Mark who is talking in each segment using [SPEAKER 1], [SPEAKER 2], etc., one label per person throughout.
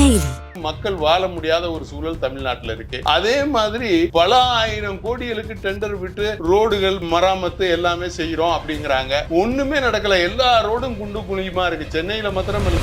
[SPEAKER 1] Daily
[SPEAKER 2] மக்கள் வாழ முடியாத ஒரு சூழல் தமிழ்நாட்டுல இருக்கு. அதே மாதிரி பல ஆயிரம் கோடிகளுக்கு டெண்டர் விட்டு ரோடுகள் மராமத்து எல்லாமே செய்யறோம் அப்படிங்கிறாங்க. ஒண்ணுமே நடக்கல. எல்லா ரோடும் குண்டு குழியுமா இருக்கு. சென்னையில மாத்திரம் இல்ல.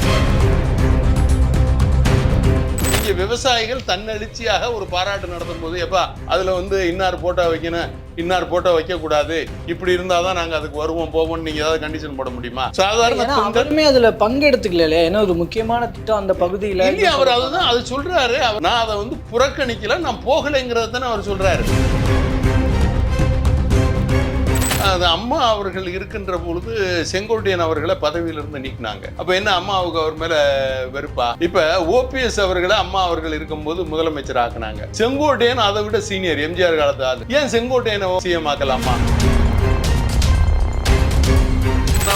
[SPEAKER 2] இங்க விவசாயிகள் தன்னெழுச்சியாக ஒரு பாராட்டு நடத்தும் போது எப்பா அதுல வந்து இன்னார் போட்டோ வைக்கணும் இன்னார் போட்டோ வைக்க கூடாது இப்படி இருந்தாதான் நாங்க அதுக்கு வருவோம் போவோம் நீங்க ஏதாவது கண்டிஷன் போட முடியுமா? சாதாரண
[SPEAKER 3] ஏன்னா
[SPEAKER 2] தொண்டர்
[SPEAKER 3] அவருமே அதுல பங்கெடுத்துக்கல இல்லையா? ஏன்னா ஒரு முக்கியமான திட்டம் அந்த பகுதியில.
[SPEAKER 2] அவர் அதுதான் அது சொல்றாரு. அவர் நான் அதை வந்து புறக்கணிக்கல நான் போகலைங்கிறத தானே அவர் சொல்றாரு. அது அம்மா அவர்கள் இருக்கின்ற பொழுது செங்கோட்டையன் அவர்களை பதவியிலிருந்து நீக்கினாங்க. அப்ப என்ன அம்மாவுக்கு அவர் மேல வெறுப்பா? இப்ப ஓபிஎஸ் அவர்களை அம்மா அவர்கள் இருக்கும்போது முதலமைச்சர் ஆக்குனாங்க. செங்கோட்டையன் அதை விட சீனியர் எம்ஜிஆர் காலத்து ஆளு. ஏன் செங்கோட்டையனை சிஎம் ஆக்கலாமா?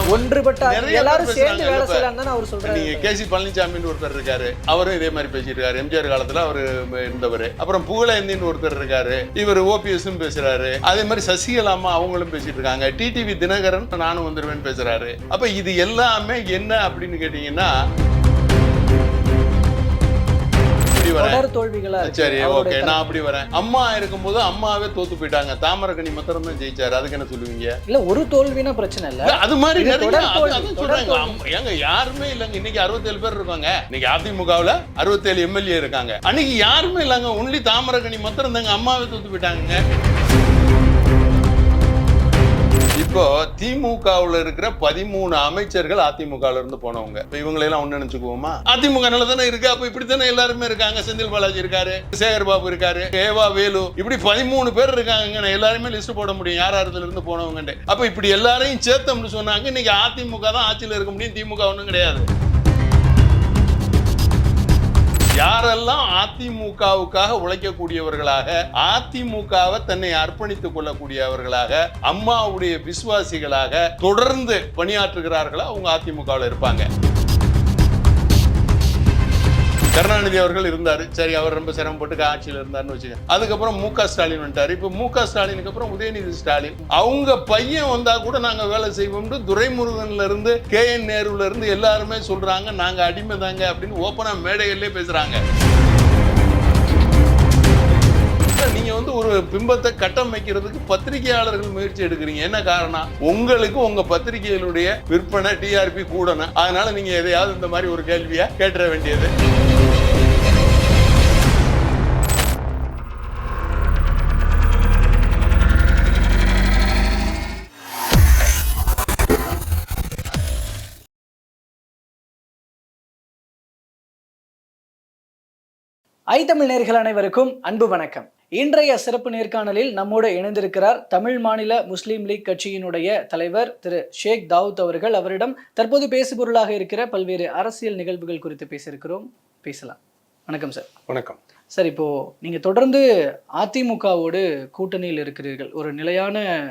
[SPEAKER 3] ஒன்றுபட்ட எல்லாரும் சேர்ந்து வேலை. செய்யலாம் தானே அவர் சொல்றாரு.
[SPEAKER 2] நீங்க கேசி பழனிசாமின்னு ஒருத்தர் இருக்காரு. அவரும் இதே மாதிரி பேசிட்டு இருக்காரு. எம்ஜிஆர் காலத்துல அவர் இருந்தவர். அப்புறம் புகழேந்தின்னு ஒருத்தர் இருக்காரு. இவர் ஓபிஎஸ் பேசுறாரு. அதே மாதிரி சசிகலா அம்மா அவங்களும் பேசிட்டு இருக்காங்க. டிடிவி தினகரன் நானும் வந்துருவேன் பேசுறாரு. அப்ப இது எல்லாமே என்ன அப்படின்னு கேட்டீங்கன்னா இப்படி வரேன். சரி ஓகே நான் அப்படி வரேன். அம்மா இருக்கும்போது அம்மாவே தோத்து போயிட்டாங்க. தாமரக்கணி மாத்திரம் தான் ஜெயிச்சாரு. அதுக்கு என்ன சொல்லுவீங்க?
[SPEAKER 3] இல்ல ஒரு தோல்வினா பிரச்சனை இல்ல.
[SPEAKER 2] அது மாதிரி சொல்றாங்க. ஏங்க யாருமே இல்லைங்க. இன்னைக்கு அறுபத்தேழு பேர் இருக்காங்க. இன்னைக்கு அதிமுகவுல அறுபத்தேழு எம்எல்ஏ இருக்காங்க. அன்னைக்கு யாருமே இல்லைங்க. ஒன்லி தாமரகனி மாத்திரம் இருந்தாங்க அம்மாவே தூத்து போயிட்டாங்க இப்போ திமுகவுல இருக்கிற பதிமூணு அமைச்சர்கள் அதிமுகல இருந்து போனவங்க. இப்ப இவங்களை எல்லாம் ஒண்ணு நினைச்சுக்குவோமா? அதிமுக நல்ல தானே இருக்கு. அப்ப இப்படி தானே எல்லாருமே இருக்காங்க. செந்தில் பாலாஜி இருக்காரு சேகர் பாபு இருக்காரு ஏவா வேலு இப்படி பதிமூணு பேர் இருக்காங்க நான் எல்லாருமே லிஸ்ட் போட முடியும். யார் யார் இருந்து போனவங்க அப்ப இப்படி எல்லாரையும் சேர்த்தோம்னு சொன்னாங்க. இன்னைக்கு அதிமுக தான் ஆட்சியில இருக்க முடியும். திமுக ஒன்றும் கிடையாது. யாரெல்லாம் அதிமுகவுக்காக உழைக்கக்கூடியவர்களாக அதிமுகவை தன்னை அர்ப்பணித்துக் கொள்ளக்கூடியவர்களாக அம்மாவுடைய விசுவாசிகளாக தொடர்ந்து பணியாற்றுகிறார்களோ அவங்க அதிமுகவில் இருப்பாங்க. கருணாநிதி அவர்கள் இருந்தார். சரி அவர் ரொம்ப சிரமப்பட்டு ஆட்சியில் இருந்தாருன்னு வச்சுக்க. அதுக்கப்புறம் மு க. ஸ்டாலின் வந்துட்டார். இப்போ மு க. ஸ்டாலினுக்கு அப்புறம் உதயநிதி ஸ்டாலின். அவங்க பையன் வந்தா கூட நாங்க வேலை செய்வோம்னு துரைமுருகன்ல இருந்து கே. என். நேருல இருந்து எல்லாருமே சொல்றாங்க. நாங்க அடிமை தாங்க அப்படின்னு ஓப்பனா மேடைகள்லேயே பேசுறாங்க. நீங்க வந்து ஒரு பிம்பத்தை கட்டமைக்கிறதுக்கு பத்திரிகையாளர்கள் முயற்சி எடுக்கிறீங்க. என்ன காரணம்? உங்களுக்கு உங்க பத்திரிகைகளுடைய விற்பனை டிஆர்பி கூடணும். அதனால நீங்க எதையாவது இந்த மாதிரி ஒரு கேள்வியா கேட்டுற வேண்டியது.
[SPEAKER 3] ஐ தமிழ் நேர்கள் அனைவருக்கும் அன்பு வணக்கம். இன்றைய சிறப்பு நேர்காணலில் நம்மோடு இணைந்திருக்கிறார் தமிழ் மாநில முஸ்லீம் லீக் கட்சியினுடைய தலைவர் திரு ஷேக் தாவூத் அவர்கள். அவரிடம் தற்போது பேசுபொருளாக இருக்கிற பல்வேறு அரசியல் நிகழ்வுகள் குறித்து பேசியிருக்கிறோம். பேசலாம். வணக்கம் சார்.
[SPEAKER 2] வணக்கம்.
[SPEAKER 3] சார் இப்போ நீங்க தொடர்ந்து அதிமுகவோடு கூட்டணியில் இருக்கிறீர்கள். ஒரு நிலையான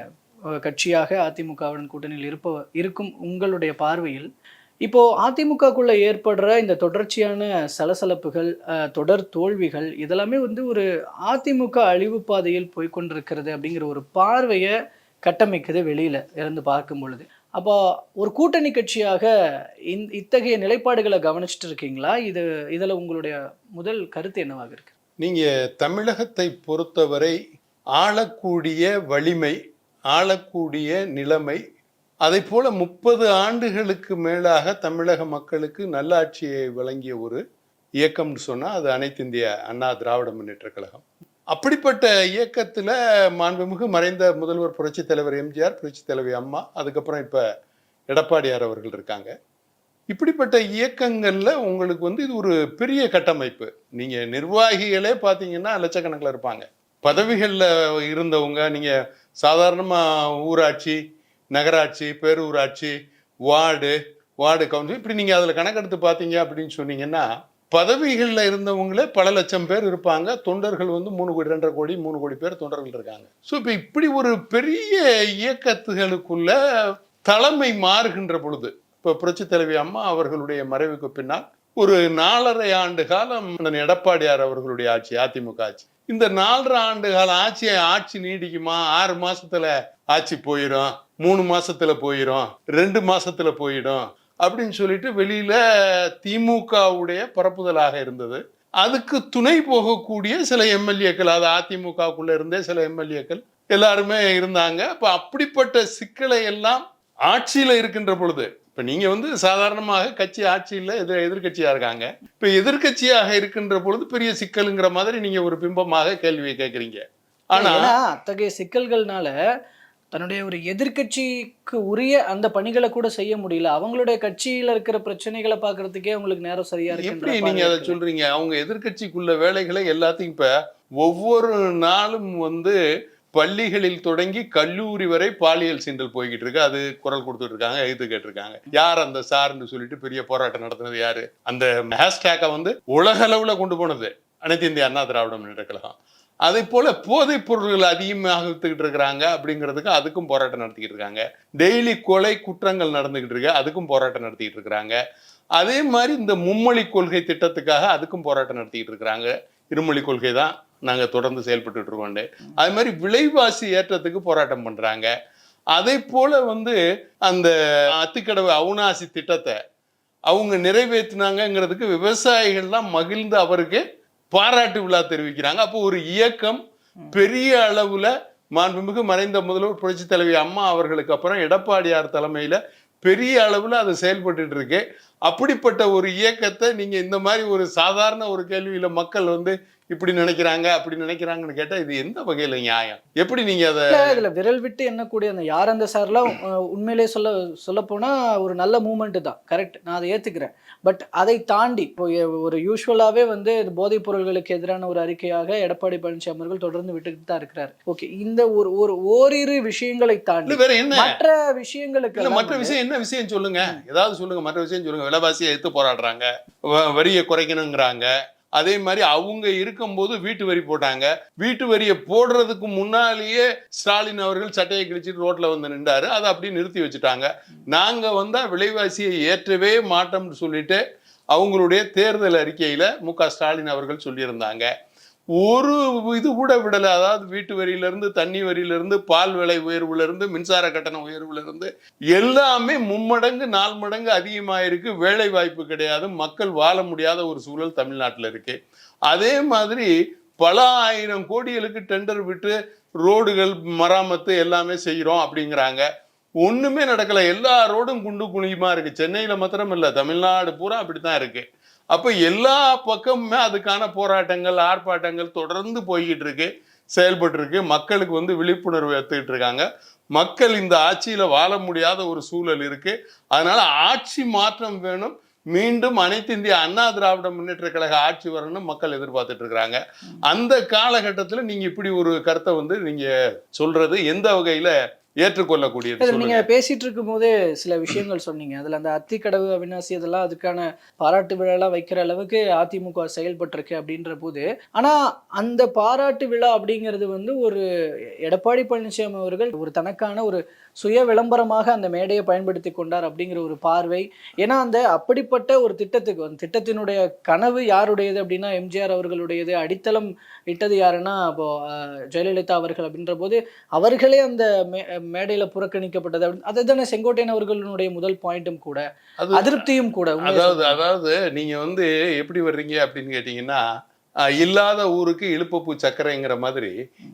[SPEAKER 3] கட்சியாக அதிமுகவுடன் கூட்டணியில் இருப்ப இருக்கும் உங்களுடைய பார்வையில் இப்போ அதிமுகக்குள்ள ஏற்படுற இந்த தொடர்ச்சியான சலசலப்புகள் தொடர் தோல்விகள் இதெல்லாமே வந்து ஒரு அதிமுக அழிவு பாதையில் போய்கொண்டிருக்கிறது அப்படிங்கிற ஒரு பார்வையை கட்டமைக்குது வெளியில இருந்து பார்க்கும் பொழுது. அப்போ ஒரு கூட்டணி கட்சியாக இந் இத்தகைய நிலைப்பாடுகளை கவனிச்சிட்டு இருக்கீங்களா? இது இதில் உங்களுடைய முதல் கருத்து என்னவாக இருக்கு?
[SPEAKER 2] நீங்கள் தமிழகத்தை பொறுத்தவரை ஆளக்கூடிய வலிமை ஆளக்கூடிய நிலைமை அதை போல முப்பது ஆண்டுகளுக்கு மேலாக தமிழக மக்களுக்கு நல்லாட்சியை வழங்கிய ஒரு இயக்கம்னு சொன்னால் அது அனைத்து இந்திய அண்ணா திராவிட முன்னேற்ற கழகம். அப்படிப்பட்ட இயக்கத்தில் மாண்புமிகு மறைந்த முதல்வர் புரட்சித் தலைவர் எம்ஜிஆர் புரட்சித் தலைவி அம்மா அதுக்கப்புறம் இப்போ எடப்பாடியார் அவர்கள் இருக்காங்க. இப்படிப்பட்ட இயக்கங்களில் உங்களுக்கு வந்து இது ஒரு பெரிய கட்டமைப்பு. நீங்கள் நிர்வாகிகளே பார்த்தீங்கன்னா லட்சக்கணக்கில் இருப்பாங்க. பதவிகளில் இருந்தவங்க நீங்கள் சாதாரணமாக ஊராட்சி நகராட்சி பேரூராட்சி வார்டு வார்டு கவுன்சில். இப்படி நீங்கள் அதில் கணக்கெடுத்து பார்த்தீங்க அப்படின்னு சொன்னீங்கன்னா பதவிகளில் இருந்தவங்களே பல லட்சம் பேர் இருப்பாங்க. தொண்டர்கள் வந்து மூணு கோடி ரெண்டரை கோடி மூணு கோடி பேர் தொண்டர்கள் இருக்காங்க. ஸோ இப்போ இப்படி ஒரு பெரிய இயக்கத்துகளுக்குள்ள தலைமை மாறுகின்ற பொழுது இப்போ புரட்சி தலைவி அம்மா அவர்களுடைய மறைவுக்கு பின்னால் ஒரு நாலரை ஆண்டு காலம் எடப்பாடியார் அவர்களுடைய ஆட்சி அதிமுக ஆட்சி. இந்த நாலரை ஆண்டு கால ஆட்சியை ஆட்சி நீடிக்குமா? ஆறு மாசத்துல ஆட்சி போயிடும் மூணு மாசத்துல போயிடும் ரெண்டு மாசத்துல போயிடும் அப்படின்னு சொல்லிட்டு வெளியில திமுகவுடைய பரப்புதலாக இருந்தது. அதுக்கு துணை போகக்கூடிய சில எம்எல்ஏக்கள் அது அதிமுகவுக்குள்ள இருந்தே சில எம்எல்ஏக்கள் எல்லாருமே இருந்தாங்க. அப்ப அப்படிப்பட்ட சிக்கலை எல்லாம் ஆட்சியில இருக்கின்ற பொழுது இப்ப நீங்க வந்து சாதாரணமாக கட்சி ஆட்சியில் எதிர் எதிர்கட்சியா இருக்காங்க. இப்ப எதிர்க்கட்சியாக இருக்கின்ற பொழுது பெரிய சிக்கலுங்கிற மாதிரி நீங்க ஒரு பிம்பமாக கேள்வியை கேட்குறீங்க ஆனா
[SPEAKER 3] ஏன்னா அத்தகைய சிக்கல்கள்னால தன்னுடைய ஒரு எதிர்க்கட்சிக்கு உரிய அந்த பணிகளை கூட செய்ய முடியல. அவங்களுடைய கட்சியில இருக்கிற பிரச்சனைகளை பாக்குறதுக்கே உங்களுக்கு நேரம் சரியா
[SPEAKER 2] எப்படி
[SPEAKER 3] இருக்கு
[SPEAKER 2] நீங்க அதை சொல்றீங்க? அவங்க எதிர்க்கட்சிக்குள்ள வேலைகளை எல்லாத்தையும் இப்ப ஒவ்வொரு நாளும் வந்து பள்ளிகளில் தொடங்கி கல்லூரி வரை பாலியல் சீண்டல் போய்கிட்டு இருக்கு. அது குரல் கொடுத்துட்டு இருக்காங்க எழுத்து கேட்டிருக்காங்க. யார் அந்த சார்னு சொல்லிட்டு பெரிய போராட்டம் நடத்தினது யாரு? அந்த ஹேஷ்டேக்கை வந்து உலக அளவுல கொண்டு போனது அனைத்து இந்திய அண்ணா திராவிட முன்னேற்ற கழகம். அதே போல போதைப் பொருள்கள் அதிகமாக வித்துக்கிட்டு இருக்கிறாங்க அப்படிங்கிறதுக்கு அதுக்கும் போராட்டம் நடத்திக்கிட்டு இருக்காங்க. டெய்லி கொலை குற்றங்கள் நடந்துகிட்டு இருக்கு அதுக்கும் போராட்டம் நடத்திக்கிட்டு இருக்கிறாங்க. அதே மாதிரி இந்த மும்மொழி கொள்கை திட்டத்துக்காக அதுக்கும் போராட்டம் நடத்திக்கிட்டு இருக்கிறாங்க. இருமொழி கொள்கை தான் நாங்கள் தொடர்ந்து செயல்பட்டுட்டு இருக்கோண்டு அது மாதிரி விலைவாசி ஏற்றத்துக்கு போராட்டம் பண்றாங்க. அதே போல வந்து அந்த அத்திக்கடவு அவுனாசி திட்டத்தை அவங்க நிறைவேற்றினாங்கங்கிறதுக்கு விவசாயிகள்லாம் மகிழ்ந்து அவருக்கு பாராட்டு விழா தெரிவிக்கிறாங்க. அப்போ ஒரு இயக்கம் பெரிய அளவுல மாண்புமிகு மறைந்த முதல்வர் புரட்சி தலைவி அம்மா அவர்களுக்கு அப்புறம் எடப்பாடியார் தலைமையில் பெரிய அளவில் அது செயல்பட்டு இருக்கு அப்படிப்பட்ட ஒரு இயக்கத்தை நீங்கள் இந்த மாதிரி ஒரு சாதாரண ஒரு கேள்வியில் மக்கள் வந்து இப்படி நினைக்கிறாங்க அப்படி நினைக்கிறாங்கன்னு கேட்டால் இது எந்த வகையில் நியாயம்? எப்படி நீங்கள் அதை
[SPEAKER 3] இதில் விரல் விட்டு எண்ணக்கூடிய அந்த யார் அந்த சார்லாம் உண்மையிலே சொல்ல சொல்லப்போனால் ஒரு நல்ல மூமெண்ட்டு தான். கரெக்ட் நான் அதை ஏற்றுக்கிறேன் பட் அதை தாண்டி இப்போ ஒரு யூஸ்வலாவே வந்து போதைப் பொருள்களுக்கு எதிரான ஒரு அறிக்கையாக எடப்பாடி பழனிசாமி அவர்கள் தொடர்ந்து விட்டுக்கிட்டு தான் இருக்கிறாரு. ஓகே இந்த ஒரு ஒரு ஓரிரு விஷயங்களை தாண்டி
[SPEAKER 2] வேற என்ன?
[SPEAKER 3] மற்ற விஷயங்களுக்கு
[SPEAKER 2] மற்ற விஷயம் என்ன விஷயம் சொல்லுங்க? ஏதாவது சொல்லுங்க மற்ற விஷயம் சொல்லுங்க. விலைவாசியை எடுத்து போராடுறாங்க வரியை குறைக்கணுங்கிறாங்க. அதே மாதிரி அவங்க இருக்கும்போது வீட்டு வரி போட்டாங்க. வீட்டு வரியை போடுறதுக்கு முன்னாலேயே ஸ்டாலின் அவர்கள் சட்டையை கிழிச்சிட்டு ரோட்ல வந்து நின்றாரு. அதை அப்படியே நிறுத்தி வச்சுட்டாங்க. நாங்க வந்தா விலைவாசியை ஏற்றவே மாட்டோம்னு சொல்லிட்டு அவங்களுடைய தேர்தல் அறிக்கையில மு க ஸ்டாலின் அவர்கள் சொல்லியிருந்தாங்க. ஒரு இது கூட விடலை. அதாவது வீட்டு வரியிலிருந்து தண்ணி வரியிலிருந்து பால் விலை உயர்வுலேருந்து மின்சார கட்டண உயர்வுலேருந்து எல்லாமே மும்மடங்கு நாலு மடங்கு அதிகமாயிருக்கு. வேலை வாய்ப்பு கிடையாது. மக்கள் வாழ முடியாத ஒரு சூழல் தமிழ்நாட்டில் இருக்கு. அதே மாதிரி பல ஆயிரம் கோடிகளுக்கு டெண்டர் விட்டு ரோடுகள் மராமத்து எல்லாமே செய்கிறோம் அப்படிங்கிறாங்க. ஒன்றுமே நடக்கலை. எல்லா ரோடும் குண்டு குழியுமா இருக்குது சென்னையில் மாத்திரம் இல்லை தமிழ்நாடு பூரா அப்படி தான் இருக்குது அப்ப எல்லா பக்கமுமே அதுக்கான போராட்டங்கள் ஆர்ப்பாட்டங்கள் தொடர்ந்து போய்கிட்டு இருக்கு செயல்பட்டு இருக்கு. மக்களுக்கு வந்து விழிப்புணர்வு எடுத்துக்கிட்டு இருக்காங்க. மக்கள் இந்த ஆட்சியில வாழ முடியாத ஒரு சூழல் இருக்கு. அதனால ஆட்சி மாற்றம் வேணும். மீண்டும் அனைத்து இந்திய அண்ணா திராவிட முன்னேற்ற கழக ஆட்சி வரணும்னு மக்கள் எதிர்பார்த்துட்டு இருக்கிறாங்க அந்த காலகட்டத்துல நீங்க இப்படி ஒரு கருத்தை வந்து நீங்க சொல்றது எந்த வகையில ஏற்றுக்கொள்ளக்கூடியது சொல்லுங்க
[SPEAKER 3] நீங்க பேசிட்டு இருக்கும் போதே சில விஷயங்கள் சொன்னீங்க. அதுல அந்த அத்திக்கடவு அவினாசி இதெல்லாம் அதுக்கான பாராட்டு விழாலாம் வைக்கிற அளவுக்கு அதிமுக செயல்பட்டிருக்கு அப்படின்ற போது ஆனா அந்த பாராட்டு விழா அப்படிங்கிறது வந்து ஒரு எடப்பாடி பழனிசாமி அவர்கள் ஒரு தனக்கான ஒரு சுய விளம்பரமாக அந்த மேடையை பயன்படுத்தி கொண்டார் அப்படிங்கிற ஒரு பார்வை. ஏன்னா அந்த அப்படிப்பட்ட ஒரு திட்டத்துக்கு அந்த திட்டத்தினுடைய கனவு யாருடையது அப்படின்னா எம்ஜிஆர் அவர்களுடையது அடித்தளம் இட்டது யாருன்னா அஹ், ஜெயலலிதா அவர்கள் அப்படின்ற போது அவர்களே அந்த மேடையில புறக்கணிக்கப்பட்டது அப்படின்னு அதுதானே செங்கோட்டையன் அவர்களுடைய முதல் பாயிண்ட்டும் கூட.
[SPEAKER 2] அது
[SPEAKER 3] அதிருப்தியும் கூட
[SPEAKER 2] அதாவது. அதாவது நீங்க வந்து எப்படி வர்றீங்க அப்படின்னு கேட்டீங்கன்னா இல்லாத ஊருக்கு இழுப்பப்பூ சக்கரைங்கிற மாதிரி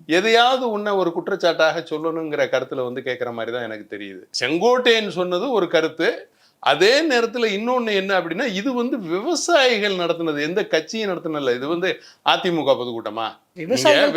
[SPEAKER 2] எதையாவது உன்ன ஒரு குற்றச்சாட்டாக சொல்லணுங்கிற கருத்துல வந்து கேட்குற மாதிரி தான் எனக்கு தெரியுது. செங்கோட்டையன் சொன்னது ஒரு கருத்து. அதே நேரத்துல இன்னொன்னு என்ன அப்படின்னா இது வந்து விவசாயிகள் நடத்தினது. எந்த கட்சியும் நடத்தினல இது வந்து அதிமுக பொதுக்கூட்டமா?
[SPEAKER 3] விவசாயிகள்.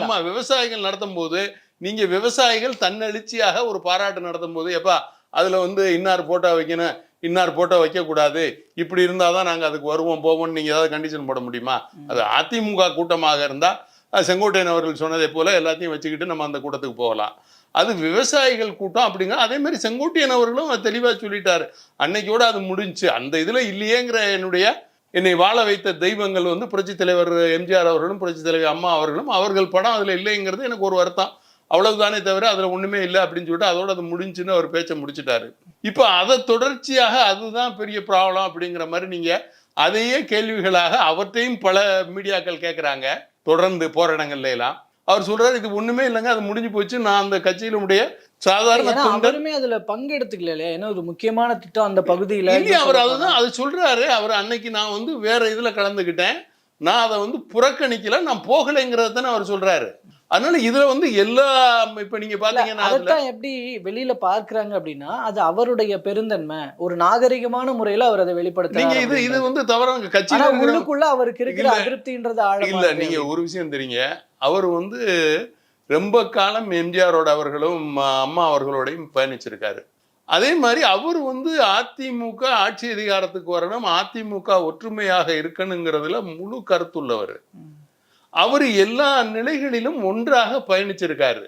[SPEAKER 2] ஆமா விவசாயிகள் நடத்தும் போது நீங்க விவசாயிகள் தன்னெழுச்சியாக ஒரு பாராட்டு நடத்தும் போது எப்பா அதுல வந்து இன்னார் போட்டோ வைக்கணும் இன்னார் போட்டோ வைக்க கூடாது இப்படி இருந்தாதான் நாங்க அதுக்கு வருவோம் போவோம்னு நீங்க ஏதாவது கண்டிஷன் போட முடியுமா? அது அதிமுக கூட்டமாக இருந்தா அஹ், செங்கோட்டையன் அவர்கள் சொன்னதை போல எல்லாத்தையும் வச்சுக்கிட்டு நம்ம அந்த கூட்டத்துக்கு போகலாம். அது விவசாயிகள் கூட்டம் அப்படிங்கிற அதே மாதிரி செங்கோட்டையன் அவர்களும் அது தெளிவா சொல்லிட்டாரு. அன்னைக்கோட அது முடிஞ்சுச்சு அந்த இதுல இல்லையேங்கிற என்னுடைய என்னை வாழ வைத்த தெய்வங்கள் வந்து புரட்சி தலைவர் எம்ஜிஆர் அவர்களும் புரட்சி தலைவர் அம்மா அவர்களும் அவர்கள் படம் அதுல இல்லைங்கிறது எனக்கு ஒரு வருத்தம். அவ்வளவுதானே தவிர அதுல ஒண்ணுமே இல்லை அப்படின்னு சொல்லிட்டு அதோட அது முடிஞ்சுன்னு அவர் பேச்சை முடிச்சிட்டாரு. இப்போ அதை தொடர்ச்சியாக அதுதான் பெரிய ப்ராப்ளம் அப்படிங்கிற மாதிரி நீங்க அதையே கேள்விகளாக அவற்றையும் பல மீடியாக்கள் கேட்குறாங்க தொடர்ந்து போராட்டங்கள்ல எல்லாம். அவர் சொல்றாரு இது ஒண்ணுமே இல்லைங்க அது முடிஞ்சு போச்சு. நான் அந்த கட்சியினுடைய சாதாரண
[SPEAKER 3] அவருமே அதுல பங்கெடுத்துக்கல இல்லையா? ஏன்னா ஒரு முக்கியமான திட்டம் அந்த பகுதியில
[SPEAKER 2] இல்லையா அவர் அதுதான் அது சொல்றாரு. அவர் அன்னைக்கு நான் வந்து வேற இதுல கலந்துக்கிட்டேன். நான் அதை வந்து புறக்கணிக்கல நான் போகலைங்கிறத தானே அவர் சொல்றாரு. அதனால இதுல வந்து எல்லா இப்ப நீங்க பாத்தீங்கன்னா
[SPEAKER 3] அதைத்தான் எப்படி வெளியில பார்க்கறாங்க அப்படின்னா அது அவருடைய பெருந்தன்மை ஒரு நாகரிகமான முறையில அவர் அதை வெளிப்படுத்த
[SPEAKER 2] நீங்க இது இது வந்து தவறாங்க இருக்கிற-
[SPEAKER 3] உள்ளுக்குள்ள அவருக்கு இருக்கிற. அதிருப்தின்றது ஆழமா
[SPEAKER 2] இல்ல. நீங்க ஒரு விஷயம் தெரியுங்க அவர் வந்து ரொம்ப காலம் எம்ஜிஆரோட அவர்களும் அம்மா அவர்களோடையும் பயணிச்சிருக்காரு அதே மாதிரி அவர் வந்து அதிமுக ஆட்சி அதிகாரத்துக்கு வரணும் அதிமுக ஒற்றுமையாக இருக்கணுங்கிறதுல முழு கருத்துள்ளவர். அவர் எல்லா நிலைகளிலும் ஒன்றாக பயணிச்சிருக்காரு.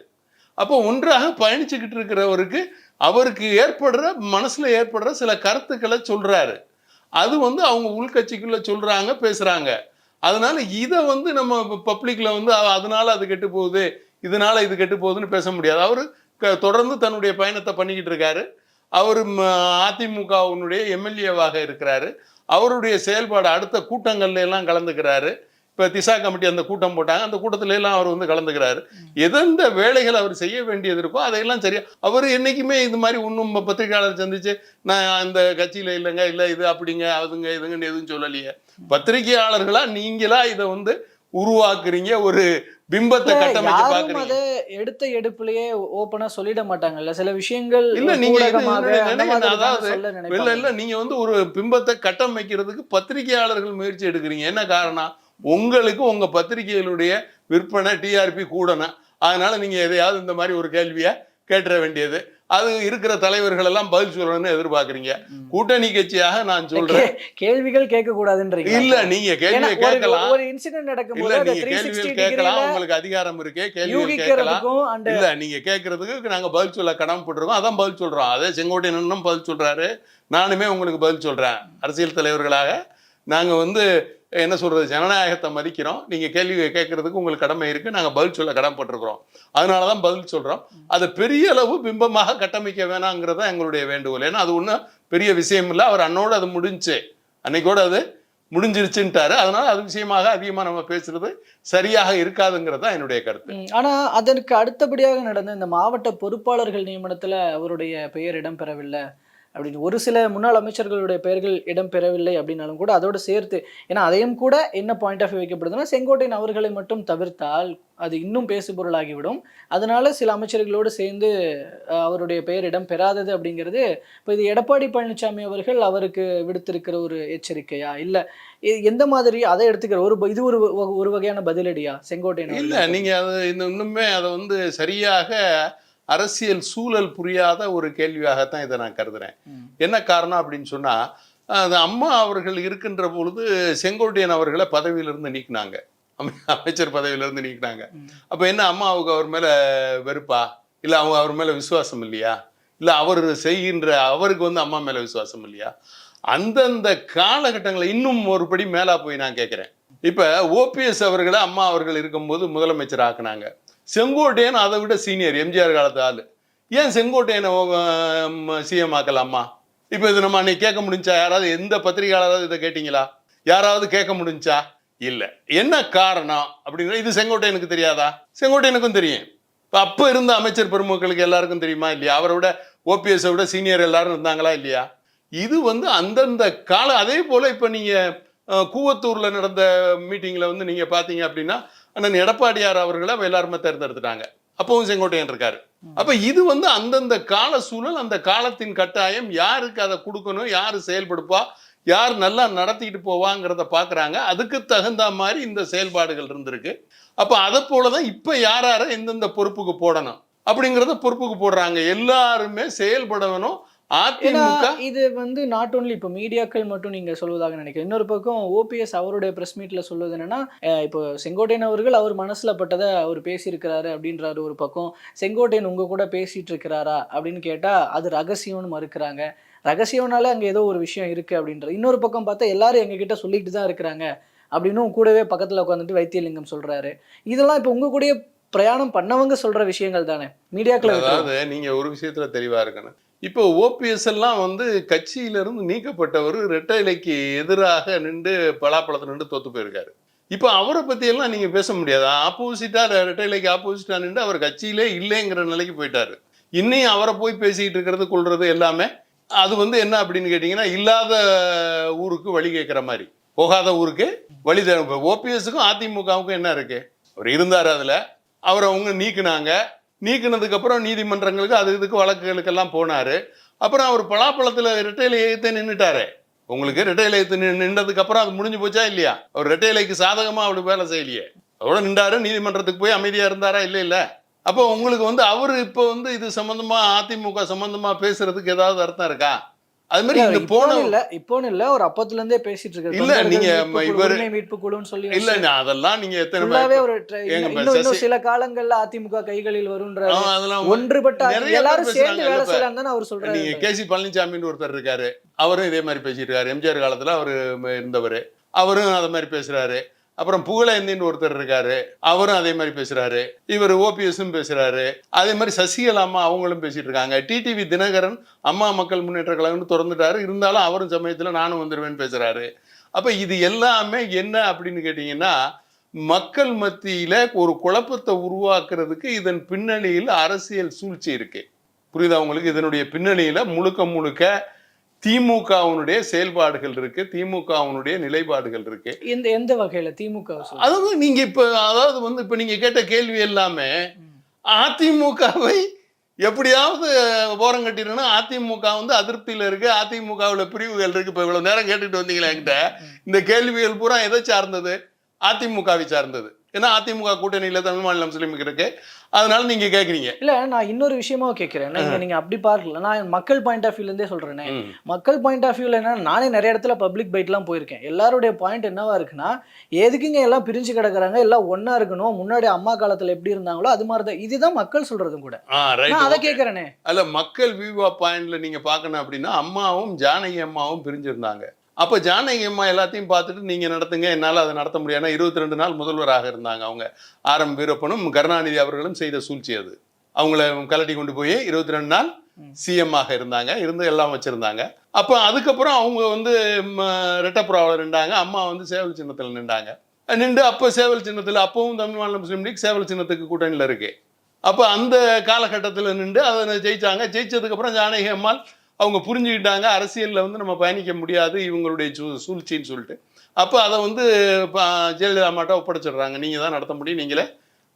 [SPEAKER 2] அப்போ ஒன்றாக பயணிச்சுக்கிட்டு இருக்கிறவருக்கு அவருக்கு ஏற்படுற மனசில் ஏற்படுற சில கருத்துக்களை சொல்கிறாரு அது வந்து அவங்க உள்கட்சிக்குள்ளே சொல்கிறாங்க பேசுகிறாங்க அதனால இதை வந்து நம்ம பப்ளிக்கில் வந்து அதனால அது கெட்டு போகுது இதனால இது கெட்டு போகுதுன்னு பேச முடியாது. அவரு க- தொடர்ந்து தன்னுடைய பயணத்தை பண்ணிக்கிட்டு இருக்காரு. அவர் அதிமுகவினுடைய எம்எல்ஏவாக இருக்கிறாரு. அவருடைய செயல்பாடு அடுத்த கூட்டங்கள்ல எல்லாம் கலந்துக்கிறாரு. இப்போ திசா கமிட்டி அந்த கூட்டம் போட்டாங்க. அந்த கூட்டத்துல எல்லாம் அவர் வந்து கலந்துக்கிறாரு. எந்தெந்த வேலைகள் அவர் செய்ய வேண்டியது இருக்கோ அதையெல்லாம் சரியா அவர் என்னைக்குமே இது மாதிரி ஒன்றும் பத்திரிகையாளர் சந்திச்சு நான் அந்த கட்சியில இல்லைங்க இல்லை இது அப்படிங்க அதுங்க இதுங்கன்னு எதுவும் சொல்லலையே. பத்திரிகையாளர்களா நீங்களா இதை வந்து உருவாக்குறீங்க? ஒரு பிம்பத்தை கட்டமைக்க பாக்குறீங்க.
[SPEAKER 3] எடுத்த எடுப்புலயே ஓப்பனா சொல்லிட மாட்டாங்கல்ல. சில விஷயங்கள்
[SPEAKER 2] இல்ல, நீங்க அதாவது, இல்ல. இல்ல நீங்க வந்து ஒரு பிம்பத்தை கட்டமைக்கிறதுக்கு பத்திரிகையாளர்கள் முயற்சி எடுக்கிறீங்க. என்ன காரணம்? உங்களுக்கு உங்க பத்திரிகைகளுடைய விற்பனை டிஆர்பி கூடணும் அதனால நீங்க எதையாவது இந்த மாதிரி ஒரு கேள்வியை கேட்டுற வேண்டியது. அது இருக்கிற தலைவர்கள் எல்லாம் பதில் சொல்லணும்னு எதிர்பார்க்கறீங்க. கூட்டணி கட்சியாக நான் சொல்றேன்.
[SPEAKER 3] கேள்விகள் கேட்க கூடாதுன்றீங்க
[SPEAKER 2] இல்ல நீங்க கேள்வியை
[SPEAKER 3] ஒரு-
[SPEAKER 2] கேட்கலாம்.
[SPEAKER 3] ஒரு இன்சிடென்ட் நடக்கும்போது
[SPEAKER 2] இல்ல நீங்க
[SPEAKER 3] 360
[SPEAKER 2] கேள்விகள் கேட்கலாம். உங்களுக்கு அதிகாரம் இருக்கு கேள்விகள் கேட்கலாம். இல்ல நீங்க கேட்கறதுக்கு நாங்க பதில் சொல்ல கடமைப்பட்டிருக்கோம் அதான் பதில் சொல்றோம். அதே செங்கோட்டையனும் பதில் சொல்றாரு. நானுமே உங்களுக்கு பதில் சொல்றேன். அரசியல் தலைவர்களாக. நாங்க வந்து என்ன சொல்றது ஜனநாயகத்தை மதிக்கிறோம். நீங்க கேள்வி கேட்கறதுக்கு உங்களுக்கு கடமை இருக்கு. நாங்க பதில் சொல்ல கடமைப்பட்டிருக்கிறோம் அதனாலதான் பதில் சொல்றோம். அதை பெரிய அளவு பிம்பமாக கட்டமைக்க வேணாங்கிறத எங்களுடைய வேண்டுகோள். ஏன்னா அது ஒன்றும் பெரிய விஷயம் இல்லை. அவர் அன்னோடு அது முடிஞ்சு. அன்னைக்கோட அது முடிஞ்சிருச்சுன்ட்டாரு. அதனால அது விஷயமாக அதிகமா நம்ம பேசுறது சரியாக இருக்காதுங்கிறது தான் என்னுடைய கருத்து.
[SPEAKER 3] ஆனால் ஆனா அதற்கு அடுத்தபடியாக நடந்த இந்த மாவட்ட பொறுப்பாளர்கள் நியமனத்துல அவருடைய பெயர் இடம்பெறவில்லை. அப்படின்னு. ஒரு சில முன்னாள் அமைச்சர்களுடைய பெயர்கள் இடம்பெறவில்லை அப்படின்னாலும் கூட அதோட சேர்த்து ஏன்னா அதையும் கூட என்ன பாயிண்ட் ஆஃப் வைக்கப்படுதுன்னா செங்கோட்டையன் அவர்களை மட்டும் தவிர்த்தால் அது இன்னும் பேசுபொருளாகிவிடும். அதனால சில அமைச்சர்களோடு சேர்ந்து அவருடைய பெயர் இடம் பெறாதது அப்படிங்கிறது இப்போ இது எடப்பாடி பழனிசாமி அவர்கள் அவருக்கு விடுத்திருக்கிற ஒரு எச்சரிக்கையா? இல்ல எந்த மாதிரி அதை எடுத்துக்கிற ஒரு இது ஒரு ஒரு வகையான பதிலடியா செங்கோட்டையன்
[SPEAKER 2] இல்ல
[SPEAKER 3] அவர்களுக்கு?
[SPEAKER 2] நீங்க அது இன்னுமே அதை வந்து சரியாக அரசியல் சூழல் புரியாத ஒரு கேள்வியாகத்தான் இதை நான் கருதுறேன். என்ன காரணம் அப்படின்னு சொன்னா அது அம்மா அவர்கள் இருக்கின்ற பொழுது செங்கோட்டையன் அவர்களை பதவியிலிருந்து நீக்கினாங்க. அமை- அமைச்சர் பதவியிலிருந்து நீக்கினாங்க. அப்ப என்ன அம்மாவுக்கு அவர் மேல வெறுப்பா? இல்ல அவங்க அவர் மேல விசுவாசம் இல்லையா? இல்ல அவர் செய்கின்ற அவருக்கு வந்து அம்மா மேல விசுவாசம் இல்லையா? அந்தந்த காலகட்டங்களை இன்னும் ஒரு படி மேலா போய் நான் கேட்கிறேன் இப்ப ஓபிஎஸ் அவர்களை அம்மா அவர்கள் இருக்கும்போது முதலமைச்சர் ஆக்குனாங்க. செங்கோட்டையன் அதை விட சீனியர் எம்ஜிஆர் காலத்து ஆள். ஏன் செங்கோட்டையனை சிஎம் ஆக்கலாமா? இப்போ இது நம்ம அன்னைக்கு கேட்க முடிஞ்சா? யாராவது எந்த பத்திரிகையாளராவது இதை கேட்டிங்களா? யாராவது கேட்க முடிஞ்சா? இல்லை. என்ன காரணம் அப்படிங்கிற இது செங்கோட்டையனுக்கு தெரியாதா? செங்கோட்டையனுக்கும் தெரியும். இப்போ அப்போ இருந்த அமைச்சர் பெருமக்களுக்கு எல்லாருக்கும் தெரியுமா இல்லையா? அவரை விட ஓபிஎஸை விட சீனியர் எல்லாரும் இருந்தாங்களா இல்லையா? இது வந்து அந்தந்த காலம் அதே போல் இப்போ நீங்கள் கூவத்தூரில் நடந்த மீட்டிங்கில் வந்து நீங்கள் பார்த்தீங்க அப்படின்னா அண்ணன் எடப்பாடியார் அவர்களை எல்லாருமே தேர்ந்தெடுத்துட்டாங்க. அப்பவும் செங்கோட்டையன் இருக்காரு. அப்ப இது வந்து அந்தந்த கால சூழல் அந்த காலத்தின் கட்டாயம் யாருக்கு அதை கொடுக்கணும் யாரு செயல்படுப்பா யார் நல்லா நடத்திட்டு போவாங்கிறத பாக்குறாங்க. அதுக்கு தகுந்த மாதிரி இந்த செயல்பாடுகள் இருந்திருக்கு. அப்ப அதை போலதான் இப்ப யார் யாரை எந்தெந்த பொறுப்புக்கு போடணும் அப்படிங்கிறத பொறுப்புக்கு போடுறாங்க. எல்லாருமே செயல்படணும்.
[SPEAKER 3] இது வந்து நாட் ஓன்லி இப்போ மீடியாக்கள் மட்டும் நீங்க சொல்வதாக நினைக்கிறேன். இன்னொரு பக்கம் ஓபிஎஸ் அவருடைய பிரஸ் மீட்ல சொல்வது என்னன்னா இப்போ செங்கோட்டையன் அவர்கள் அவர் மனசுல பட்டதை அவர் பேசியிருக்கிறாரு அப்படின்றாரு ஒரு பக்கம். செங்கோட்டையன் உங்க கூட பேசிட்டு இருக்கிறாரா அப்படின்னு கேட்டா அது ரகசியம்னு மறுக்கிறாங்க. ரகசியம்னால அங்க ஏதோ ஒரு விஷயம் இருக்கு அப்படின்றது இன்னொரு பக்கம் பார்த்தா எல்லாரும் எங்க கிட்ட சொல்லிட்டு தான் இருக்கிறாங்க அப்படின்னும் கூடவே பக்கத்துல உட்காந்துட்டு வைத்தியலிங்கம் சொல்றாரு. இதெல்லாம் இப்போ உங்க கூடயே பிரயாணம் பண்ணவங்க சொல்ற விஷயங்கள் தானே. மீடியாக்களை.
[SPEAKER 2] அதாவது நீங்க ஒரு விஷயத்துல தெளிவா இருக்கணும். இப்போ ஓபிஎஸ் எல்லாம் வந்து கட்சியிலிருந்து நீக்கப்பட்டவர் ரெட்டை இலைக்கு எதிராக நின்று பலாப்பழத்தை நின்று தோத்து போயிருக்காரு. இப்போ அவரை பத்தி எல்லாம் நீங்க பேச முடியாது? ஆப்போசிட்டா ரெட்டைலைக்கு ஆப்போசிட்டா நின்று அவர் கட்சியிலே இல்லைங்கிற நிலைக்கு போயிட்டாரு. இன்னையும் அவரை போய் பேசிக்கிட்டு இருக்கிறது கொள்றது எல்லாமே அது வந்து என்ன அப்படின்னு கேட்டிங்கன்னா இல்லாத ஊருக்கு வழி கேட்குற மாதிரி. போகாத ஊருக்கு வழி தர ஓபிஎஸ்க்கும் அதிமுகவுக்கும் என்ன இருக்கு? அவர் இருந்தார் அதில். அவரை அவங்க நீக்குனாங்க. நீக்கினதுக்கப்புறம் நீதிமன்றங்களுக்கு அது இதுக்கு வழக்குகளுக்கெல்லாம் போனாரு. அப்புறம் அவர் பலாப்பழத்தில் ரெட்டையில எழுத்து நின்றுட்டாரு உங்களுக்கு ரெட்டையில நின்றதுக்கப்புறம் அது முடிஞ்சு போச்சா இல்லையா? அவர் ரெட்டையிலைக்கு சாதகமாக அவருக்கு வேலை செய்யலையே. அதோட நின்றாரு நீதிமன்றத்துக்கு போய் அமைதியாக இருந்தாரா? இல்லை இல்லை. அப்போ உங்களுக்கு வந்து அவர் இப்போ வந்து இது சம்மந்தமாக அதிமுக சம்மந்தமாக பேசுறதுக்கு ஏதாவது அர்த்தம் இருக்கா? அது மாதிரி இந்த போன
[SPEAKER 3] இல்ல இப்போன்னு இல்ல ஒரு அப்பத்துல இருந்தே பேசிட்டு இருக்காரு
[SPEAKER 2] இல்ல, நீங்க இவரு-
[SPEAKER 3] மீட்பு குழுன்னு சொல்லி
[SPEAKER 2] இல்ல அதெல்லாம் நீங்க எத்தனை
[SPEAKER 3] ஒரு இன்னும் சில காலங்கள்ல அதிமுக கைகளில் வரும்ன்ற
[SPEAKER 2] அதெல்லாம்
[SPEAKER 3] ஒன்றுபட்ட எல்லாரும் சேர்ந்து வேலை
[SPEAKER 2] இப்ப.
[SPEAKER 3] செய்யலாம் தானே அவர் சொல்றாரு.
[SPEAKER 2] நீங்க கேசி பழனிசாமின்னு ஒருத்தர் இருக்காரு. அவரும் இதே மாதிரி பேசிட்டு இருக்காரு. எம்ஜிஆர் காலத்துல அவரு இருந்தவர். அவரும் அதை மாதிரி பேசுறாரு. அப்புறம் புகழேந்தின்னு ஒருத்தர் இருக்காரு அவரும் அதே மாதிரி பேசுறாரு. இவர் ஓபிஎஸும் பேசுறாரு. அதே மாதிரி சசிகலா அம்மா அவங்களும் பேசிட்டு இருக்காங்க. டிடிவி தினகரன் அம்மா மக்கள் முன்னேற்ற கழகம்னு திறந்துட்டாரு. இருந்தாலும் அவரும் சமயத்தில் நானும் வந்துடுவேன்னு பேசுறாரு. அப்ப இது எல்லாமே என்ன அப்படின்னு கேட்டீங்கன்னா மக்கள் மத்தியில ஒரு குழப்பத்தை உருவாக்குறதுக்கு இதன் பின்னணியில் அரசியல் சூழ்ச்சி இருக்கு. புரியுதா உங்களுக்கு? இதனுடைய பின்னணியில முழுக்க முழுக்க திமுகவினுடைய செயல்பாடுகள் இருக்கு திமுகவினுடைய நிலைப்பாடுகள் இருக்கு.
[SPEAKER 3] இந்த எந்த வகையில? திமுக?
[SPEAKER 2] அதாவது நீங்க இப்ப அதாவது வந்து இப்ப நீங்க கேட்ட கேள்வி எல்லாமே அதிமுகவை எப்படியாவது ஓரம் கட்டிடணும். அதிமுக வந்து அதிருப்தியில இருக்கு. அதிமுகவுல பிரிவுகள் இருக்கு. இப்ப இவ்வளவு நேரம் கேட்டுட்டு வந்தீங்களா என்கிட்ட. இந்த கேள்விகள் பூரா எதை சார்ந்தது? அதிமுகவை சார்ந்தது. ஏன்னா அதிமுக கூட்டணியில தமிழ் மாநில முஸ்லீம் இருக்கு. அதனால நீங்க கேக்குறீங்க.
[SPEAKER 3] இல்ல நான் இன்னொரு விஷயமா கேட்கிறேன் நீங்க நீங்க அப்படி பார்க்கல. நான் மக்கள் பாயிண்ட் ஆஃப் வியூல இருந்தே சொல்றேனே. மக்கள் பாயிண்ட் ஆஃப் வியூல என்ன நானே நிறைய இடத்துல பப்ளிக் பைட்லாம் போயிருக்கேன். எல்லாருடைய பாயிண்ட் என்னவா இருக்குன்னா எதுக்குங்க எல்லாம் பிரிஞ்சு கிடக்குறாங்க? எல்லாம் ஒண்ணா இருக்கணும். முன்னாடி அம்மா காலத்துல எப்படி இருந்தாங்களோ அது மாதிரி தான் இதுதான் மக்கள் சொல்றதும் கூட. நான் அதை கேட்கறேனே
[SPEAKER 2] அல்ல மக்கள் வியூவா பாயிண்ட்ல நீங்க பார்க்கணும் அப்படின்னா அம்மாவும் ஜானகி அம்மாவும் பிரிஞ்சிருந்தாங்க. அப்ப ஜானகி அம்மா எல்லாத்தையும் பார்த்துட்டு நீங்க நடத்துங்க என்னால அதை நடத்த முடியாது. இருபத்தி ரெண்டு நாள் முதல்வராக இருந்தாங்க அவங்க. ஆர் எம் வீரப்பனும் கருணாநிதி அவர்களும் செய்த சூழ்ச்சி அது. அவங்கள கலட்டி கொண்டு போய் இருபத்தி ரெண்டு நாள் சிஎம் ஆக இருந்தாங்க இருந்து எல்லாம் வச்சிருந்தாங்க. அப்போ அதுக்கப்புறம் அவங்க வந்து ரெட்டப்புறாவில் நின்றாங்க. அம்மா வந்து சேவல் சின்னத்தில் நின்றாங்க. நின்று அப்போ சேவல் சின்னத்தில் அப்பவும் தமிழ் மாநில முஸ்லீம் லீக் சேவல் சின்னத்துக்கு கூட்டணியில் இருக்கு. அப்போ அந்த காலகட்டத்தில் நின்று அதை ஜெயிச்சாங்க. ஜெயிச்சதுக்கப்புறம் ஜானகி அம்மாள் அவங்க புரிஞ்சுக்கிட்டாங்க அரசியலில் வந்து நம்ம பயணிக்க முடியாது இவங்களுடைய சூ சூழ்ச்சின்னு சொல்லிட்டு. அப்போ அதை வந்து ஜெயலலிதா அம்மாட்ட ஒப்படைச்சிடுறாங்க. நீங்கள் தான் நடத்த முடியும் நீங்களே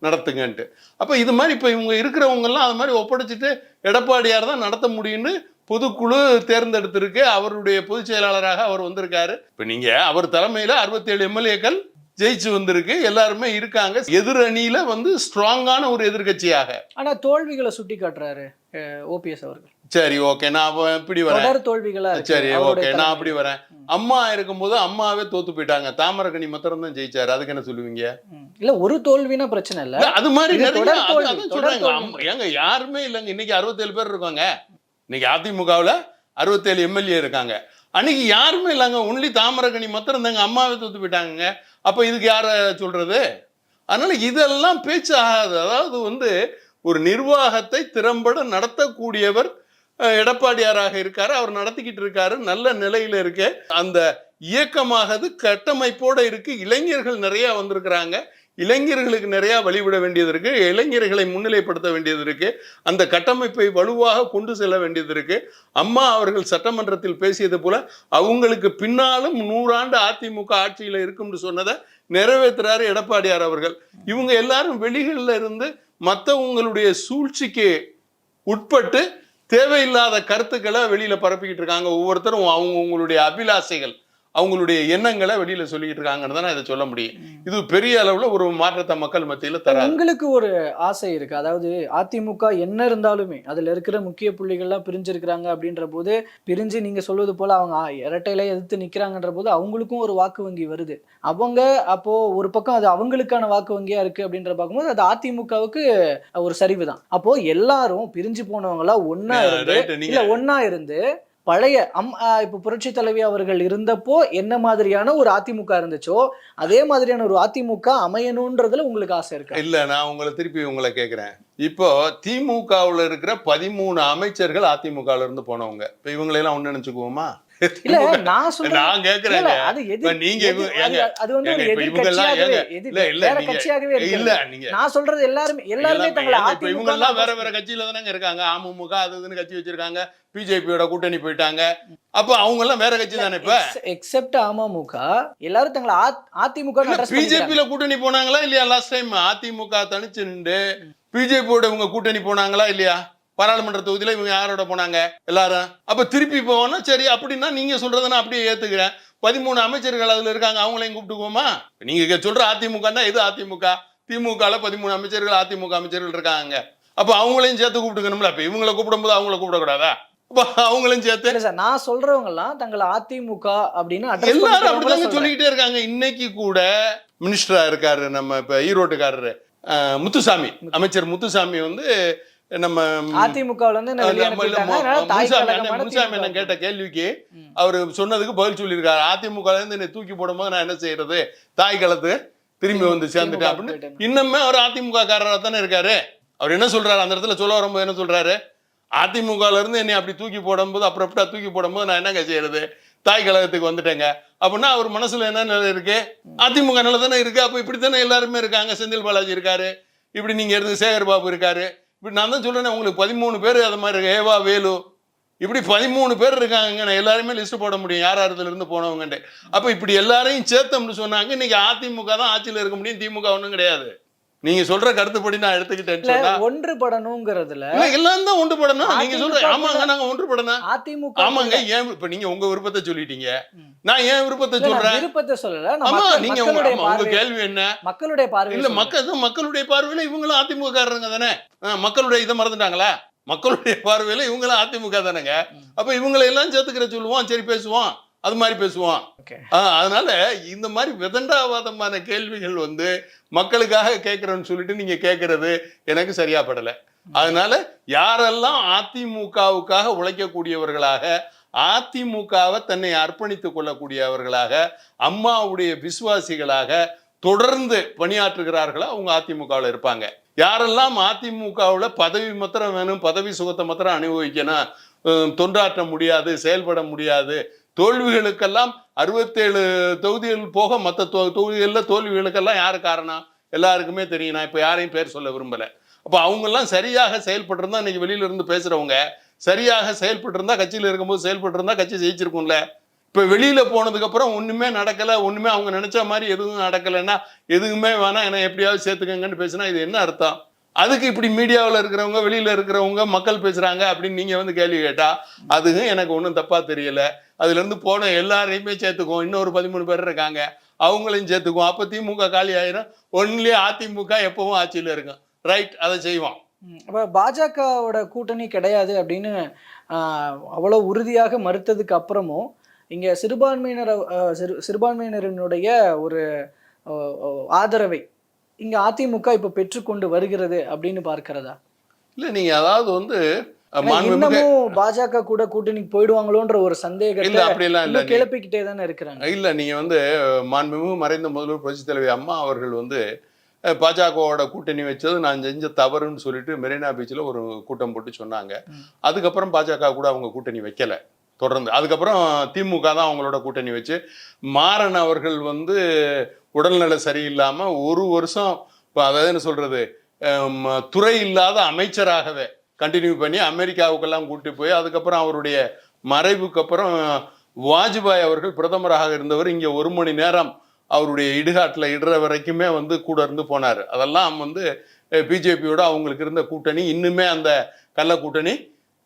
[SPEAKER 2] நடத்துங்கன்ட்டு. அப்போ இது மாதிரி இப்போ இவங்க இருக்கிறவங்கெல்லாம் அது மாதிரி ஒப்படைச்சிட்டு எடப்பாடியார் தான் நடத்த முடியும்னு பொதுக்குழு தேர்ந்தெடுத்திருக்கு. அவருடைய பொதுச் செயலாளராக அவர் வந்திருக்காரு. இப்போ நீங்கள் அவர் தலைமையில் அறுபத்தேழு எம்எல்ஏக்கள் ஜெயிச்சு வந்திருக்கு. எல்லாருமே இருக்காங்க. எதிர் அணியில வந்து ஸ்ட்ராங்கான ஒரு எதிர்க்கட்சியாக.
[SPEAKER 3] ஆனா தோல்விகளை சுட்டி காட்டுறாரு ஓபிஎஸ் அவர்கள்.
[SPEAKER 2] சரி ஓகே. நான் இப்படி வரேன்.
[SPEAKER 3] தோல்விகளா
[SPEAKER 2] சரி ஓகே. நான். அப்படி வரேன். அம்மா இருக்கும்போது அம்மாவே தோத்து போயிட்டாங்க. தாமரக்கனி மாத்திரம் தான் ஜெயிச்சாரு. அதுக்கு என்ன சொல்லுவீங்க.
[SPEAKER 3] இல்ல ஒரு தோல்வினா பிரச்சனை இல்ல.
[SPEAKER 2] அது மாதிரி சொல்றாங்க. ஏங்க யாருமே இல்லைங்க. இன்னைக்கு அறுபத்தேழு பேர் இருக்காங்க. இன்னைக்கு அதிமுகவுல அறுபத்தேழு எம்எல்ஏ இருக்காங்க. அன்னைக்கு யாருமே இல்லைங்க. ஒன்லி தாமரக்கனி மாத்திரம் இருந்தாங்க அம்மாவை தூத்து போயிட்டாங்க அப்போ இதுக்கு யார சொல்றது? அதனால இதெல்லாம் பேச்சு ஆகாது. அதாவது வந்து ஒரு நிர்வாகத்தை திறம்பட நடத்தக்கூடியவர் எடப்பாடியாராக இருக்காரு. அவர் நடத்திக்கிட்டு இருக்காரு. நல்ல நிலையில இருக்கு அந்த இயக்கமாகது கட்டமைப்போட இருக்கு. இளைஞர்கள் நிறைய வந்திருக்கிறாங்க. இளைஞர்களுக்கு நிறையா வழிவிட வேண்டியது இருக்கு. இளைஞர்களை முன்னிலைப்படுத்த வேண்டியது இருக்கு. அந்த கட்டமைப்பை வலுவாக கொண்டு செல்ல வேண்டியது இருக்கு. அம்மா அவர்கள் சட்டமன்றத்தில் பேசியது போல அவங்களுக்கு பின்னாலும் நூறாண்டு அதிமுக ஆட்சியில் இருக்கும்னு சொன்னதை நிறைவேற்றுறாரு எடப்பாடியார் அவர்கள். இவங்க எல்லாரும் வெளிகளில் இருந்து மற்றவங்களுடைய சூழ்ச்சிக்கு உட்பட்டு தேவையில்லாத கருத்துக்களை வெளியில் பரப்பிக்கிட்டு இருக்காங்க. ஒவ்வொருத்தரும் அவங்கவுங்களுடைய அபிலாசைகள். அவங்களுடைய எண்ணங்களை வெளியில சொல்லிக்கிட்டு இருக்காங்கன்னு தான் இதை சொல்ல முடியும். இது பெரிய அளவுல ஒரு மாற்றத்தை மக்கள் மத்தியில தராது.
[SPEAKER 3] உங்களுக்கு ஒரு ஆசை இருக்கு. அதாவது அதிமுக என்ன இருந்தாலுமே அதுல இருக்கிற முக்கிய புள்ளிகள்லாம் பிரிஞ்சிருக்கிறாங்க அப்படின்ற போது பிரிஞ்சு நீங்க சொல்வது போல அவங்க இரட்டையில எதிர்த்து நிக்கிறாங்கன்ற போது அவங்களுக்கும் ஒரு வாக்கு வங்கி வருது. அவங்க அப்போ ஒரு பக்கம் அது அவங்களுக்கான வாக்கு வங்கியா இருக்கு அப்படின்ற பார்க்கும்போது அது அதிமுகவுக்கு ஒரு சரிவு தான் அப்போ எல்லாரும் பிரிஞ்சு போனவங்களா ஒன்னா இருந்து இல்ல ஒன்னா இருந்து பழைய அம் இப்போ புரட்சி தலைவி அவர்கள் இருந்தப்போ என்ன மாதிரியான ஒரு அதிமுக இருந்துச்சோ அதே மாதிரியான ஒரு அதிமுக அமையணுன்றதுல உங்களுக்கு ஆசை இருக்கு?
[SPEAKER 2] இல்ல நான் உங்களை திருப்பி உங்களை கேட்கிறேன் இப்போ திமுகவுல இருக்கிற பதிமூணு அமைச்சர்கள் அதிமுகல இருந்து போனவங்க. இப்போ இவங்களெல்லாம் ஒன்று நினைச்சுக்குவோமா?
[SPEAKER 3] இல்ல நான் சொல்றேன்
[SPEAKER 2] நான்
[SPEAKER 3] அது
[SPEAKER 2] இப்ப நீங்க
[SPEAKER 3] அது- வந்து ஒரு எதிர்க்கட்சியாகவே
[SPEAKER 2] இல்ல,
[SPEAKER 3] வேற
[SPEAKER 2] நீங்க-
[SPEAKER 3] கட்சியாகவே
[SPEAKER 2] இல்ல
[SPEAKER 3] இருக்கிறது.
[SPEAKER 2] நீங்க
[SPEAKER 3] நான் சொல்றது எல்லாருமே எல்லாருமே தங்களை
[SPEAKER 2] இப்ப இவங்க எல்லாம் வேற வேற கட்சியில தானங்க இருக்காங்க. அமமுக அது இதுன்னு கட்சி வச்சிருக்காங்க. பிஜேபியோட கூட்டணி போயிட்டாங்க. அப்ப அவங்க எல்லாம் வேற கட்சி தானே இப்ப?
[SPEAKER 3] எக்ஸெப்ட் அமமுக எல்லாரும் தங்களை அதிமுக.
[SPEAKER 2] பிஜேபியில கூட்டணி போனாங்களா இல்லையா? லாஸ்ட் டைம் அதிமுக தனிச்சு நின்று பிஜேபியோட இவங்க கூட்டணி போனாங்களா இல்லையா? பாராளுமன்ற தொகுதியில இவங்க யாரோட போனாங்க? எல்லாரும். அப்ப திருப்பி போவோம்னா சரி அப்படின்னா நீங்க சொல்றதை நான் அப்படியே ஏத்துக்கிறேன். பதிமூணு அமைச்சர்கள் அதுல இருக்காங்க அவங்களையும் கூப்பிட்டுக்குவோமா? நீங்க இங்க சொல்ற அதிமுகன்னா எது அதிமுக? திமுகல பதிமூணு அமைச்சர்கள் அதிமுக அமைச்சர்கள் இருக்காங்க. அப்ப அவங்களையும் சேர்த்து கூப்பிட்டுக்கணும்ல. அப்ப இவங்களை கூப்பிடும்போது அவங்கள கூப்பிடக்கூடாதா? அப்ப அவங்களையும் சேர்த்து.
[SPEAKER 3] சார் நான் சொல்றவங்க எல்லாம் தங்களை அதிமுக அப்படின்னு
[SPEAKER 2] எல்லாரும் அப்படிதாங்க. சொல்லிக்கிட்டே இருக்காங்க. இன்னைக்கு கூட மினிஸ்டரா இருக்காரு நம்ம இப்ப ஈரோட்டுக்காரரு முத்துசாமி. அமைச்சர் முத்துசாமி வந்து நம்ம
[SPEAKER 3] அதிமுகவுல என்ன
[SPEAKER 2] முனுசாமி. அண்ணன் கேட்ட கேள்விக்கு. அவரு சொன்னதுக்கு பதில் சொல்லியிருக்காரு. அதிமுக ல இருந்து என்னை தூக்கி போடும்போது நான் என்ன செய்யறது? தாய் களத்து திரும்பி வந்து சேர்ந்துட்டேன் அப்படின்னு. இன்னுமே அவர் அதிமுக காரரா தானே இருக்காரு. அவர் என்ன சொல்றாரு? அந்த இடத்துல சொல்ல வரும்போது என்ன சொல்றாரு? அதிமுகல இருந்து என்னை அப்படி தூக்கி போடும்போது அப்புறம் எப்படா தூக்கி போடும்போது நான் என்னங்க செய்யறது? தாய் கழகத்துக்கு வந்துட்டேங்க. அப்படின்னா அவர் மனசுல என்ன நிலை இருக்கு? அதிமுக நிலை தானே இருக்கு. அப்ப இப்படி தானே எல்லாருமே இருக்காங்க? செந்தில் பாலாஜி இருக்காரு. இப்படி நீங்க இருந்து சேகர் பாபு இருக்காரு. இப்படி நான் தான் சொல்றேனே உங்களுக்கு பதிமூணு பேர் அது மாதிரி ஏவா வேலு. இப்படி பதிமூணு பேர் இருக்காங்க நான் எல்லாருமே லிஸ்ட் போட முடியும். யார் யார் இருந்து போனவங்கன்ட்டு. அப்ப இப்படி எல்லாரையும் சேர்த்தோம்னு சொன்னாங்க. இன்னைக்கு அதிமுக தான் ஆட்சியில் இருக்க முடியும். திமுக ஒன்றும் கிடையாது. நீங்க சொல்ற கருத்துப்படி நான் எடுத்துக்கிட்டேன்னு
[SPEAKER 3] இல்ல
[SPEAKER 2] சொன்னா
[SPEAKER 3] ஒன்றுபடணுங்கிறதுல
[SPEAKER 2] எல்லாம் தான் ஒன்றுபடணும். நீங்க சொல்ற ஆமாங்க நாங்க ஒன்றுபடணும்.
[SPEAKER 3] அதிமுக
[SPEAKER 2] ஆமாங்க ஏன் இப்ப நீங்க உங்க விருப்பத்தை சொல்லிட்டீங்க. நான் ஏன் விருப்பத்தை சொல்றேன்?
[SPEAKER 3] விருப்பத்தை சொல்லல.
[SPEAKER 2] ஆமா நீங்க உங்க கேள்வி என்ன?
[SPEAKER 3] மக்களுடைய பார்வை
[SPEAKER 2] இல்ல மக்கள் மக்களுடைய பார்வையில இவங்களும் அதிமுக காரங்க தானே? மக்களுடைய இதை மறந்துட்டாங்களா? மக்களுடைய பார்வையில இவங்களும் அதிமுக தானேங்க. அப்ப இவங்களை எல்லாம் சேர்த்துக்கிற சொல்லுவோம் சரி பேசுவோம். அது மாதிரி ஆ, அதனால இந்த மாதிரி விதண்டாவாதமான கேள்விகள் வந்து மக்களுக்காக கேட்கறேன்னு சொல்லிட்டு நீங்க கேட்கறது எனக்கு சரியா படல. அதனால யாரெல்லாம் அதிமுகவுக்காக உழைக்கக்கூடியவர்களாக அதிமுகவை தன்னை அர்ப்பணித்துக் கொள்ளக்கூடியவர்களாக அம்மாவுடைய விசுவாசிகளாக தொடர்ந்து பணியாற்றுகிறார்களோ அவங்க அதிமுகவில் இருப்பாங்க. யாரெல்லாம் அதிமுகவில் பதவி மாத்திரம் வேணும் பதவி சுகத்தை மாத்திரம் அனுபவிக்கணும் தொண்டாற்ற முடியாது செயல்பட முடியாது தோல்விகளுக்கெல்லாம் அறுபத்தேழு தொகுதிகள் போக மற்ற தொகுதிகளில் தோல்விகளுக்கெல்லாம் யார் காரணம்? எல்லாருக்குமே தெரியும். நான் இப்போ யாரையும் பேர் சொல்ல விரும்பலை. அப்போ அவங்கெல்லாம் சரியாக செயல்பட்டு இன்றைக்கி இன்னைக்கு வெளியில இருந்து பேசுகிறவங்க சரியாக செயல்பட்டுருந்தா கட்சியில் இருக்கும்போது செயல்பட்டு இருந்தா கட்சி ஜெயிச்சிருக்கும்ல. இப்போ வெளியில் போனதுக்கப்புறம் ஒன்றுமே நடக்கலை ஒன்றுமே அவங்க நினச்ச மாதிரி எதுவும் நடக்கலைன்னா எதுவுமே வேணாம் என்னை எப்படியாவது சேர்த்துக்கங்கன்னு பேசினா இது என்ன அர்த்தம்? அதுக்கு இப்படி மீடியாவில் இருக்கிறவங்க வெளியில் இருக்கிறவங்க மக்கள் பேசுகிறாங்க அப்படின்னு நீங்கள் வந்து கேள்வி கேட்டால் அதுவும் எனக்கு ஒன்றும் தப்பாக தெரியலை. அதுலேருந்து போன எல்லாரையுமே சேர்த்துக்குவோம். இன்னொரு பதிமூணு பேர் இருக்காங்க. அவங்களையும் சேர்த்துக்குவோம். அப்போ திமுக காலி ஆயிரும். ஒன்லி அதிமுக எப்பவும் ஆட்சியில் இருக்கும். ரைட் அதை செய்வோம்.
[SPEAKER 3] அப்போ பாஜகவோட கூட்டணி கிடையாது அப்படின்னு அவ்வளோ உறுதியாக மறுத்ததுக்கு அப்புறமும் இங்கே சிறுபான்மையினர் சிறு சிறுபான்மையினரினுடைய ஒரு ஆதரவை இங்க அதிமுக இப்ப பெற்றுக்கொண்டு வருகிறது அப்படின்னு பார்க்கிறதா?
[SPEAKER 2] இல்ல நீங்க அதாவது வந்து
[SPEAKER 3] இன்னமும் பாஜக கூட கூட்டணிக்கு போயிடுவாங்களோன்ற ஒரு
[SPEAKER 2] இல்ல
[SPEAKER 3] சந்தேகத்தை
[SPEAKER 2] அப்படியெல்லாம் இல்ல.
[SPEAKER 3] கிளப்பிக்கிட்டே தானே இருக்கிறாங்க.
[SPEAKER 2] இல்ல நீங்க வந்து மாண்புமிகு மறைந்த முதல்வர் புரட்சித் தலைவி அம்மா அவர்கள் வந்து பாஜகவோட கூட்டணி வச்சது நான் செஞ்ச தவறுன்னு சொல்லிட்டு மெரினா பீச்சில் ஒரு கூட்டம் போட்டு சொன்னாங்க. அதுக்கப்புறம் பாஜக கூட அவங்க கூட்டணி வைக்கல தொடர்ந்து. அதுக்கப்புறம் திமுக தான் அவங்களோட கூட்டணி வச்சு மாறன் அவர்கள் வந்து உடல்நல சரியில்லாமல் ஒரு வருஷம் இப்போ அதாவது என்ன சொல்கிறது துறை இல்லாத அமைச்சராகவே கண்டினியூ பண்ணி அமெரிக்காவுக்கெல்லாம் கூட்டி போய் அதுக்கப்புறம் அவருடைய மறைவுக்கு அப்புறம் வாஜ்பாய் அவர்கள் பிரதமராக இருந்தவர் இங்கே ஒரு மணி நேரம் அவருடைய இடுகாட்டில் இடுற வரைக்குமே வந்து கூட இருந்து போனார். அதெல்லாம் வந்து பிஜேபியோட அவங்களுக்கு இருந்த கூட்டணி இன்னுமே அந்த கள்ள கூட்டணி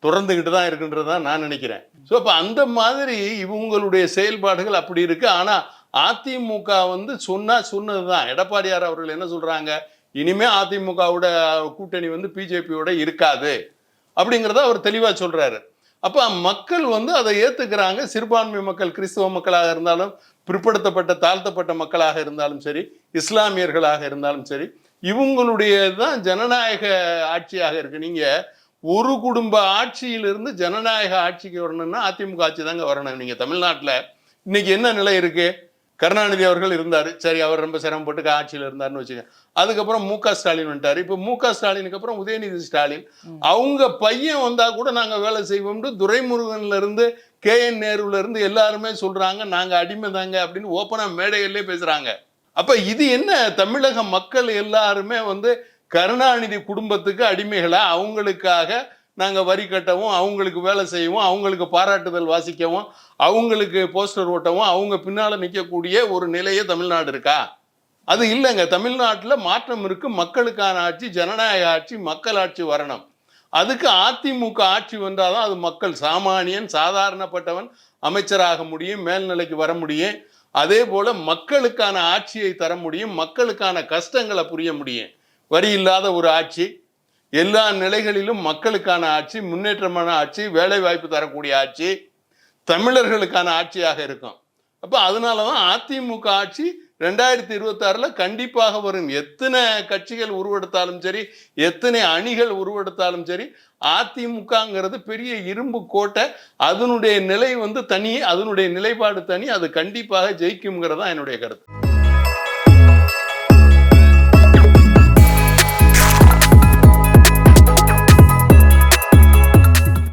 [SPEAKER 2] தொடர்ந்துகிட்டு தான் இருக்குன்றது தான் நான் நினைக்கிறேன். ஸோ அப்போ அந்த மாதிரி இவங்களுடைய செயல்பாடுகள் அப்படி இருக்குது ஆனால் அதிமுக வந்து சொன்னா சொன்னது தான் எடப்பாடியார் அவர்கள் என்ன சொல்றாங்க? இனிமே அதிமுகவோட கூட்டணி வந்து பிஜேபியோட இருக்காது. அப்படிங்கிறத அவர் தெளிவாக சொல்றாரு. அப்போ மக்கள் வந்து அதை ஏற்றுக்கிறாங்க சிறுபான்மை மக்கள் கிறிஸ்தவ மக்களாக இருந்தாலும் பிற்படுத்தப்பட்ட தாழ்த்தப்பட்ட மக்களாக இருந்தாலும் சரி இஸ்லாமியர்களாக இருந்தாலும் சரி இவங்களுடைய தான் ஜனநாயக ஆட்சியாக இருக்கு. நீங்கள் ஒரு குடும்ப ஆட்சியிலிருந்து ஜனநாயக ஆட்சிக்கு வரணும்னா அதிமுக ஆட்சி தாங்க வரணும். நீங்கள் தமிழ்நாட்டில் இன்னைக்கு என்ன நிலை இருக்குது கருணாநிதி அவர்கள் இருந்தாரு. சரி அவர் ரொம்ப சிரமப்பட்டு ஆட்சியில் இருந்தாருன்னு வச்சுக்க அதுக்கப்புறம் மு க. ஸ்டாலின் வந்துட்டாரு. இப்போ மு க. ஸ்டாலினுக்கு அப்புறம் உதயநிதி ஸ்டாலின். அவங்க பையன் வந்தா கூட நாங்க வேலை செய்வோம்னு துரைமுருகன்ல இருந்து கே. என். நேருல இருந்து எல்லாருமே சொல்றாங்க. நாங்க அடிமை தாங்க அப்படின்னு ஓப்பனா மேடைகள்லேயே பேசுறாங்க. அப்ப இது என்ன? தமிழக மக்கள் எல்லாருமே வந்து கருணாநிதி குடும்பத்துக்கு அடிமைகளா? அவங்களுக்காக நாங்கள் வரி கட்டவும் அவங்களுக்கு வேலை செய்யவும் அவங்களுக்கு பாராட்டுதல் வாசிக்கவும் அவங்களுக்கு போஸ்டர் ஓட்டவும் அவங்க பின்னால் நிற்கக்கூடிய ஒரு நிலையே தமிழ்நாடு இருக்கா? அது இல்லைங்க. தமிழ்நாட்டில் மாற்றம் இருக்கு. மக்களுக்கான ஆட்சி ஜனநாயக ஆட்சி மக்கள் ஆட்சி வரணும். அதுக்கு அதிமுக ஆட்சி வந்தால் தான் அது மக்கள் சாமானியன் சாதாரணப்பட்டவன் அமைச்சராக முடியும் மேல்நிலைக்கு வர முடியும். அதே போல் மக்களுக்கான ஆட்சியை தர முடியும் மக்களுக்கான கஷ்டங்களை புரிய முடியும். வரி இல்லாத ஒரு ஆட்சி எல்லா நிலைகளிலும் மக்களுக்கான ஆட்சி முன்னேற்றமான ஆட்சி வேலை வாய்ப்பு தரக்கூடிய ஆட்சி தமிழர்களுக்கான ஆட்சியாக இருக்கும். அப்போ அதனால தான் அதிமுக ஆட்சி ரெண்டாயிரத்தி இருபத்தாறில் கண்டிப்பாக வரும். எத்தனை கட்சிகள் உருவெடுத்தாலும் சரி எத்தனை அணிகள் உருவெடுத்தாலும் சரி அதிமுகங்கிறது பெரிய இரும்பு கோட்டை. அதனுடைய நிலை வந்து தனி அதனுடைய நிலைப்பாடு தனி அது கண்டிப்பாக ஜெயிக்குங்கிறது தான் என்னுடைய கருத்து.